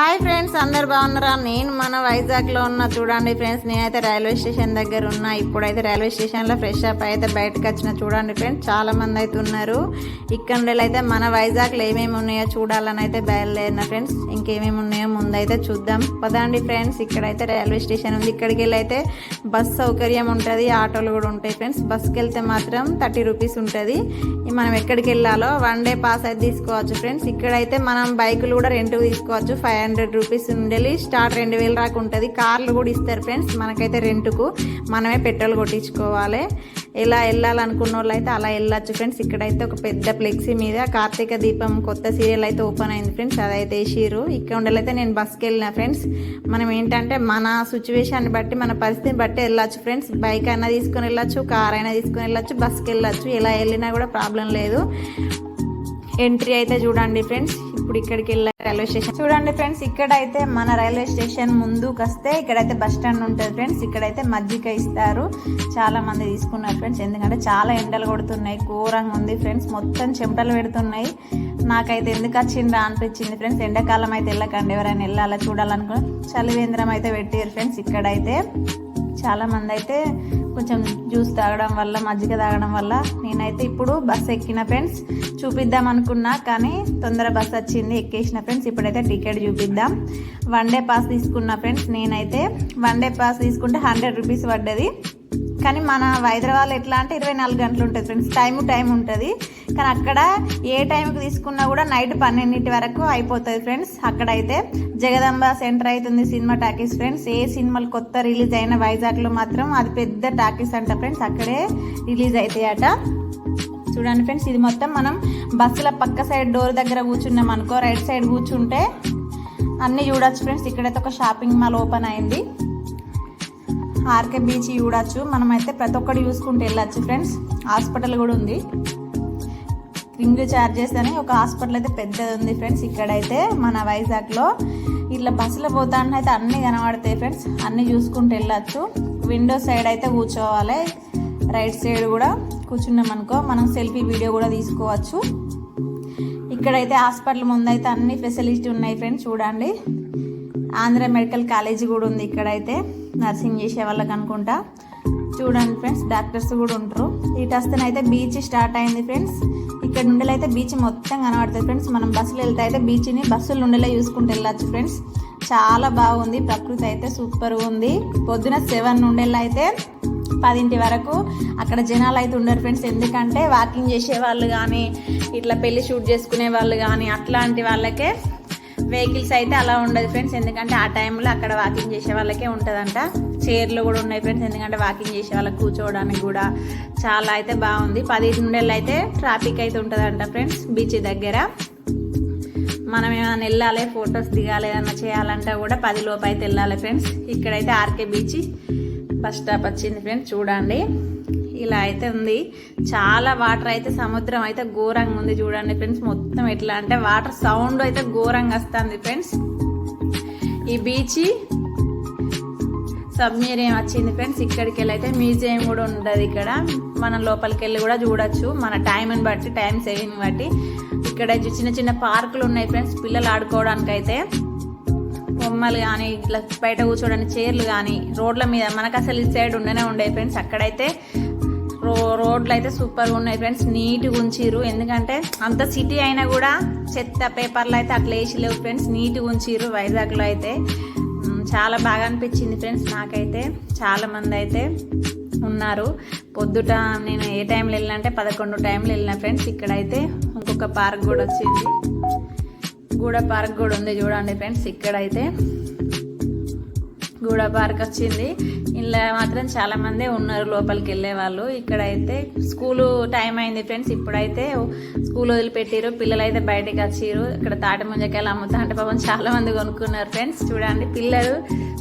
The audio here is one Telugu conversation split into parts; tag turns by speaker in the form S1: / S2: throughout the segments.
S1: హాయ్ ఫ్రెండ్స్ అందరు బాగున్నారా? నేను మన వైజాగ్లో ఉన్న. చూడండి ఫ్రెండ్స్ నేనైతే రైల్వే స్టేషన్ దగ్గర ఉన్నా. ఇప్పుడైతే రైల్వే స్టేషన్లో ఫ్రెష్ అప్ అయితే బయటకు వచ్చిన. చూడండి ఫ్రెండ్స్ చాలా మంది అయితే ఉన్నారు. ఇక్కడ అయితే మన వైజాగ్లో ఏమేమి ఉన్నాయో చూడాలని అయితే బయలుదేరిన ఫ్రెండ్స్. ఇంకేమేమి ఉన్నాయో ముందైతే చూద్దాం. పదండి ఫ్రెండ్స్ ఇక్కడైతే రైల్వే స్టేషన్ ఉంది. ఇక్కడికి వెళ్ళి అయితే బస్ సౌకర్యం ఉంటుంది. ఆటోలు కూడా ఉంటాయి ఫ్రెండ్స్. బస్కి వెళ్తే మాత్రం థర్టీ రూపీస్ ఉంటుంది. మనం ఎక్కడికి వెళ్ళాలో వన్ డే పాస్ అయితే తీసుకోవచ్చు ఫ్రెండ్స్. ఇక్కడైతే మనం బైకులు కూడా రెంట్ తీసుకోవచ్చు. ఫైవ్ హండ్రెడ్ రూపీస్ ఉండాలి. స్టార్ట్ రెండు వేలు రాక ఉంటుంది. కార్లు కూడా ఇస్తారు ఫ్రెండ్స్. మనకైతే రెంట్కు మనమే పెట్రోల్ కొట్టించుకోవాలి. ఎలా వెళ్ళాలనుకున్న వాళ్ళు అయితే అలా వెళ్ళచ్చు ఫ్రెండ్స్. ఇక్కడైతే ఒక పెద్ద ఫ్లెక్సీ మీద కార్తీక దీపం కొత్త సీరియల్ అయితే ఓపెన్ అయింది ఫ్రెండ్స్. అదైతే వేసిరు ఇక్కడ ఉండాలైతే నేను బస్కి వెళ్ళిన ఫ్రెండ్స్. మనం ఏంటంటే మన సిచ్యువేషన్ బట్టి మన పరిస్థితిని బట్టి వెళ్ళచ్చు ఫ్రెండ్స్. బైక్ అయినా తీసుకొని వెళ్ళచ్చు కార్ అయినా తీసుకొని వెళ్ళచ్చు బస్కి వెళ్ళొచ్చు. ఎలా వెళ్ళినా కూడా ప్రాబ్లం లేదు. ఎంట్రీ అయితే చూడండి ఫ్రెండ్స్. ఇప్పుడు ఇక్కడికి వెళ్ళే రైల్వే స్టేషన్. చూడండి ఫ్రెండ్స్ ఇక్కడైతే మన రైల్వే స్టేషన్ ముందుకు వస్తే ఇక్కడైతే బస్ స్టాండ్ ఉంటుంది ఫ్రెండ్స్. ఇక్కడైతే మజ్జిగ ఇస్తారు. చాలా మంది తీసుకున్నారు ఫ్రెండ్స్. ఎందుకంటే చాలా ఎండలు కొడుతున్నాయి ఘోరంగా ఉంది ఫ్రెండ్స్. మొత్తం చెమటలు పెడుతున్నాయి. నాకైతే ఎందుకు వచ్చిందా అనిపించింది ఫ్రెండ్స్. ఎండాకాలం అయితే వెళ్ళకండి ఎవరైనా వెళ్ళాలా చూడాలనుకుని చలివేంద్రం అయితే పెట్టారు ఫ్రెండ్స్ ఇక్కడైతే. చాలా మంది అయితే కొంచెం జ్యూస్ తాగడం వల్ల మజ్జిగ తాగడం వల్ల నేనైతే ఇప్పుడు బస్ ఎక్కిన ఫ్రెండ్స్ చూపిద్దాం అనుకున్నా కానీ తొందర బస్ వచ్చింది ఎక్కేసిన ఫ్రెండ్స్. ఇప్పుడైతే టికెట్ చూపిద్దాం. వన్ డే పాస్ తీసుకున్న ఫ్రెండ్స్ నేనైతే వన్ డే పాస్ తీసుకుంటే హండ్రెడ్ రూపీస్ పడ్డది. కానీ మన హైదరాబాద్ ఎట్లా అంటే ఇరవై నాలుగు గంటలు ఉంటుంది ఫ్రెండ్స్. టైం టైం ఉంటుంది. కానీ అక్కడ ఏ టైంకి తీసుకున్నా కూడా నైట్ పన్నెండింటి వరకు అయిపోతుంది ఫ్రెండ్స్ అక్కడైతే జగదంబ సెంటర్ అవుతుంది సినిమా టాకీస్ ఫ్రెండ్స్ ఏ సినిమాలు కొత్త రిలీజ్ అయిన వైజాగ్లో మాత్రం అది పెద్ద టాకీస్ అంట ఫ్రెండ్స్ అక్కడే రిలీజ్ అవుతాయట చూడండి ఫ్రెండ్స్ ఇది మొత్తం మనం బస్సుల పక్క సైడ్ డోర్ దగ్గర కూర్చున్నాం అనుకో రైట్ సైడ్ కూర్చుంటే అన్నీ చూడొచ్చు ఫ్రెండ్స్ ఇక్కడైతే ఒక షాపింగ్ మాల్ ఓపెన్ అయింది. ఆర్కే బీచ్ చూడొచ్చు. మనమైతే ప్రతి ఒక్కటి చూసుకుంటూ వెళ్ళొచ్చు ఫ్రెండ్స్ హాస్పిటల్ కూడా ఉంది. రింగ్ చార్జెస్ అని ఒక హాస్పిటల్ అయితే పెద్దది ఉంది ఫ్రెండ్స్ ఇక్కడైతే మన వైజాగ్లో ఇట్లా బస్సులో పోతాను అయితే అన్నీ కనబడతాయి ఫ్రెండ్స్ అన్నీ చూసుకుంటూ వెళ్ళొచ్చు. విండో సైడ్ అయితే కూర్చోవాలి. రైట్ సైడ్ కూడా కూర్చున్నాం అనుకో మనం సెల్ఫీ వీడియో కూడా తీసుకోవచ్చు. ఇక్కడైతే హాస్పిటల్ ముందైతే అన్ని ఫెసిలిటీ ఉన్నాయి ఫ్రెండ్స్ చూడండి. ఆంధ్ర మెడికల్ కాలేజీ కూడా ఉంది ఇక్కడైతే నర్సింగ్ చేసే వాళ్ళకి అనుకుంటా. చూడండి ఫ్రెండ్స్ డాక్టర్స్ కూడా ఉంటారు. ఇటు వస్తేనైతే బీచ్ స్టార్ట్ అయింది ఫ్రెండ్స్. ఇక్కడ నుండి అయితే బీచ్ మొత్తం కనబడుతుంది ఫ్రెండ్స్. మనం బస్సులు వెళ్తే అయితే బీచ్ని బస్సులు నుండిలే చూసుకుంటూ వెళ్ళచ్చు ఫ్రెండ్స్. చాలా బాగుంది ప్రకృతి అయితే సూపర్ ఉంది. పొద్దున సెవెన్ నుండి అయితే పదింటి వరకు అక్కడ జనాలు అయితే ఉండరు ఫ్రెండ్స్. ఎందుకంటే వాకింగ్ చేసే వాళ్ళు కానీ ఇట్లా పెళ్ళి షూట్ చేసుకునే వాళ్ళు కానీ అట్లాంటి వాళ్ళకే వెహికల్స్ అయితే అలా ఉండదు ఫ్రెండ్స్. ఎందుకంటే ఆ టైంలో అక్కడ వాకింగ్ చేసే వాళ్ళకే ఉంటుందంట. చైర్లు కూడా ఉన్నాయి ఫ్రెండ్స్. ఎందుకంటే వాకింగ్ చేసే వాళ్ళకి కూర్చోవడానికి కూడా చాలా అయితే బాగుంది. పది నుండేళ్ళు అయితే ట్రాఫిక్ అయితే ఉంటుందంట ఫ్రెండ్స్ బీచ్ దగ్గర. మనం ఏమైనా వెళ్ళాలి ఫొటోస్ దిగాలి ఏదైనా చేయాలంటే కూడా పది లోపు అయితే వెళ్ళాలి ఫ్రెండ్స్. ఇక్కడైతే ఆర్కే బీచ్ బస్ స్టాప్ వచ్చింది ఫ్రెండ్స్ చూడండి. ఇలా అయితే ఉంది. చాలా వాటర్ అయితే సముద్రం అయితే ఘోరంగా ఉంది చూడండి ఫ్రెండ్స్. మొత్తం ఎట్లా అంటే వాటర్ సౌండ్ అయితే ఘోరంగా వస్తుంది ఫ్రెండ్స్. ఈ బీచ్ సబ్మేరియం వచ్చింది ఫ్రెండ్స్. ఇక్కడికి వెళ్ళి అయితే మ్యూజియం కూడా ఉంటుంది ఇక్కడ. మనం లోపలికి వెళ్ళి కూడా చూడొచ్చు. మన టైంని బట్టి టైం సేవింగ్ బట్టి. ఇక్కడ చిన్న చిన్న పార్కులు ఉన్నాయి ఫ్రెండ్స్. పిల్లలు ఆడుకోవడానికి అయితే బొమ్మలు కానీ ఇట్లా బయట కూర్చోడానికి చైర్లు కానీ రోడ్ల మీద మనకు అసలు ఇటు సైడ్ ఉండనే ఉండే ఫ్రెండ్స్. అక్కడైతే రో రోడ్లు అయితే సూపర్గా ఉన్నాయి ఫ్రెండ్స్. నీట్గా ఉంచిరు ఎందుకంటే అంత సిటీ అయినా కూడా చెత్త పేపర్లు అయితే అట్లా వేసి లేవు ఫ్రెండ్స్. నీట్గా ఉంచిర్రు వైజాగ్లో అయితే. చాలా బాగా అనిపించింది ఫ్రెండ్స్ నాకైతే. చాలా మంది అయితే ఉన్నారు. పొద్దుట నేను ఏ టైంలో వెళ్ళినంటే పదకొండు టైంలో వెళ్ళిన ఫ్రెండ్స్. ఇక్కడైతే ఇంకొక పార్క్ కూడా వచ్చింది. గూడ పార్క్ కూడా ఉంది చూడండి ఫ్రెండ్స్. ఇక్కడైతే గూడ పార్క్ వచ్చింది. ఇలా మాత్రం చాలా మందే ఉన్నారు లోపలికి వెళ్ళే. వాళ్ళు ఇక్కడైతే స్కూలు టైం అయింది ఫ్రెండ్స్. ఇప్పుడైతే స్కూల్ వదిలిపెట్టారు పిల్లలు అయితే బయటకు వచ్చిర్రు. ఇక్కడ తాటి ముంజకాయలు అమ్ముతా అంటే పాపం చాలా మంది కొనుక్కున్నారు ఫ్రెండ్స్. చూడండి పిల్లలు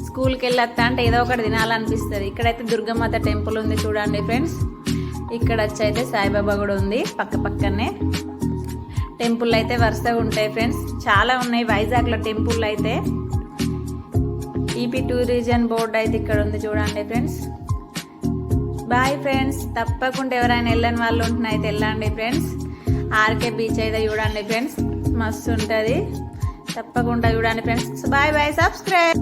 S1: స్కూల్కి వెళ్ళొస్తా అంటే ఏదో ఒకటి తినాలనిపిస్తుంది. ఇక్కడైతే దుర్గమాత టెంపుల్ ఉంది చూడండి ఫ్రెండ్స్. ఇక్కడ వచ్చి అయితే సాయిబాబా కూడా ఉంది పక్క పక్కనే. టెంపుల్ అయితే వరుసగా ఉంటాయి ఫ్రెండ్స్. చాలా ఉన్నాయి. వైజాగ్లో టెంపుల్ అయితే. ఈపీ టూరిజం బోర్డు అయితే ఇక్కడ ఉంది చూడండి ఫ్రెండ్స్ బాయ్ ఫ్రెండ్స్ తప్పకుండా ఎవరైనా వెళ్ళని వాళ్ళు ఉంటున్నాయి వెళ్ళండి ఫ్రెండ్స్ ఆర్కే బీచ్ అయితే చూడండి ఫ్రెండ్స్ మస్తు ఉంటుంది. తప్పకుండా చూడండి ఫ్రెండ్స్ బాయ్ బాయ్ సబ్స్క్రైబ్